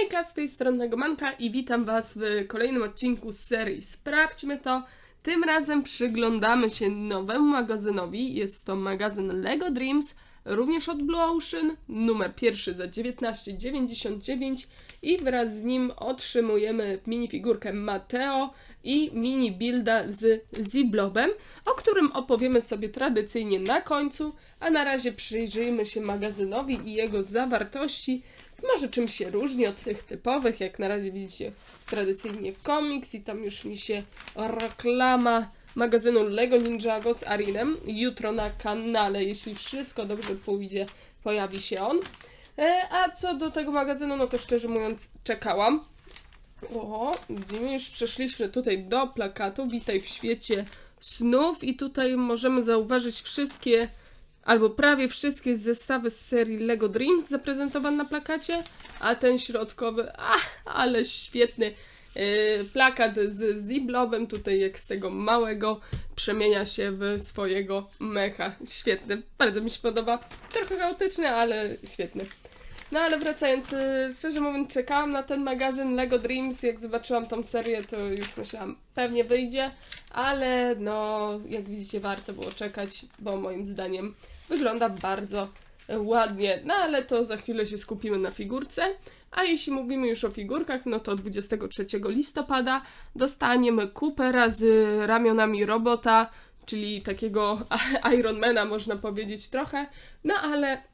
Hejka, z tej strony Negomanka i witam Was w kolejnym odcinku z serii Sprawdźmy to. Tym razem przyglądamy się nowemu magazynowi. Jest to magazyn LEGO Dreams, również od Blue Ocean, numer pierwszy za 19,99 i wraz z nim otrzymujemy minifigurkę Mateo i mini builda z Ziblobem, o którym opowiemy sobie tradycyjnie na końcu, a na razie przyjrzyjmy się magazynowi i jego zawartości. Może czym się różni od tych typowych, jak na razie widzicie tradycyjnie komiks i tam już mi się reklama magazynu Lego Ninjago z Arinem. Jutro na kanale, jeśli wszystko dobrze pójdzie, pojawi się on. E, A co do tego magazynu, no to szczerze mówiąc czekałam. O, widzimy, już przeszliśmy tutaj do plakatu. Witaj w świecie snów i tutaj możemy zauważyć wszystkie albo prawie wszystkie zestawy z serii Lego Dreams zaprezentowane na plakacie, a ten środkowy, ale świetny yy, plakat z Ziblobem, tutaj jak z tego małego przemienia się w swojego mecha. Świetny, bardzo mi się podoba. Trochę chaotyczny, ale świetny. No ale wracając, y, szczerze mówiąc, czekałam na ten magazyn Lego Dreams. Jak zobaczyłam tą serię, to już myślałam, pewnie wyjdzie, ale no, jak widzicie, warto było czekać, bo moim zdaniem wygląda bardzo e, ładnie. No ale to za chwilę się skupimy na figurce. A jeśli mówimy już o figurkach, no to 23 listopada dostaniemy Coopera z ramionami robota, czyli takiego Ironmana, można powiedzieć trochę. No ale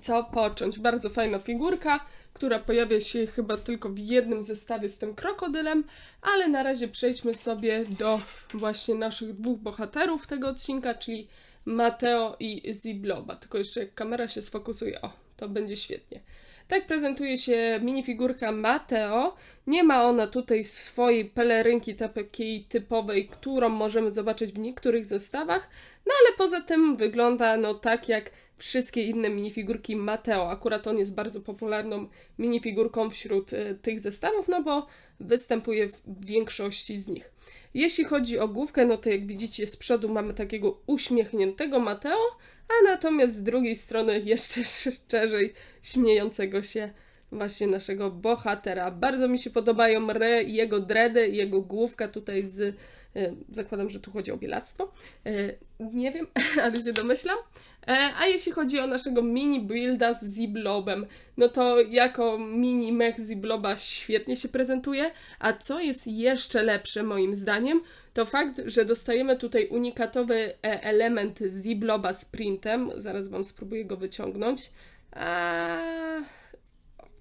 co począć. Bardzo fajna figurka, która pojawia się chyba tylko w jednym zestawie z tym krokodylem, ale na razie przejdźmy sobie do właśnie naszych dwóch bohaterów tego odcinka, czyli Mateo i Zibloba. Tylko jeszcze jak kamera się sfokusuje, o, to będzie świetnie. Tak prezentuje się minifigurka Mateo. Nie ma ona tutaj swojej pelerynki takiej typowej, którą możemy zobaczyć w niektórych zestawach, no ale poza tym wygląda no tak jak wszystkie inne minifigurki Mateo. Akurat on jest bardzo popularną minifigurką wśród e, tych zestawów, no bo występuje w większości z nich. Jeśli chodzi o główkę, no to jak widzicie z przodu mamy takiego uśmiechniętego Mateo, a natomiast z drugiej strony jeszcze szczerzej śmiejącego się właśnie naszego bohatera. Bardzo mi się podobają re, jego dredy, jego główka tutaj z... e, Zakładam, że tu chodzi o bielactwo. E, Nie wiem, ale się domyślam. E, A jeśli chodzi o naszego mini builda z Ziblobem, no to jako mini mech Zibloba świetnie się prezentuje, a co jest jeszcze lepsze moim zdaniem, to fakt, że dostajemy tutaj unikatowy element Zibloba z printem. Zaraz Wam spróbuję go wyciągnąć. A...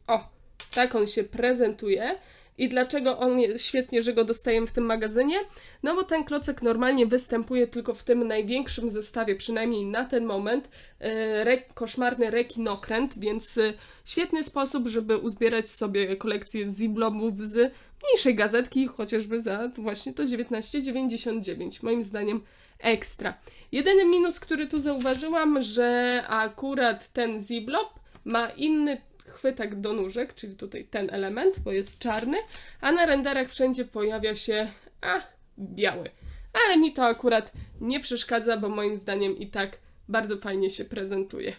O, tak on się prezentuje. I dlaczego on jest świetnie, że go dostajemy w tym magazynie? No bo ten klocek normalnie występuje tylko w tym największym zestawie, przynajmniej na ten moment, e, re, koszmarny rekinokręt, więc e, świetny sposób, żeby uzbierać sobie kolekcję ziblomów z mniejszej gazetki, chociażby za właśnie to 19,99. Moim zdaniem ekstra. Jedyny minus, który tu zauważyłam, że akurat ten ziblob ma inny chwytak do nóżek, czyli tutaj ten element, bo jest czarny, a na renderach wszędzie pojawia się a, biały. Ale mi to akurat nie przeszkadza, bo moim zdaniem i tak bardzo fajnie się prezentuje.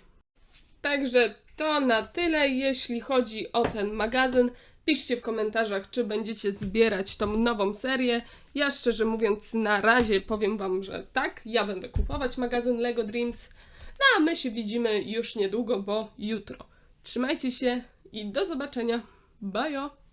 Także to na tyle, jeśli chodzi o ten magazyn. Piszcie w komentarzach, czy będziecie zbierać tą nową serię. Ja szczerze mówiąc, na razie powiem Wam, że tak, ja będę kupować magazyn Lego Dreams. No a my się widzimy już niedługo, bo jutro. Trzymajcie się i do zobaczenia. Bajo!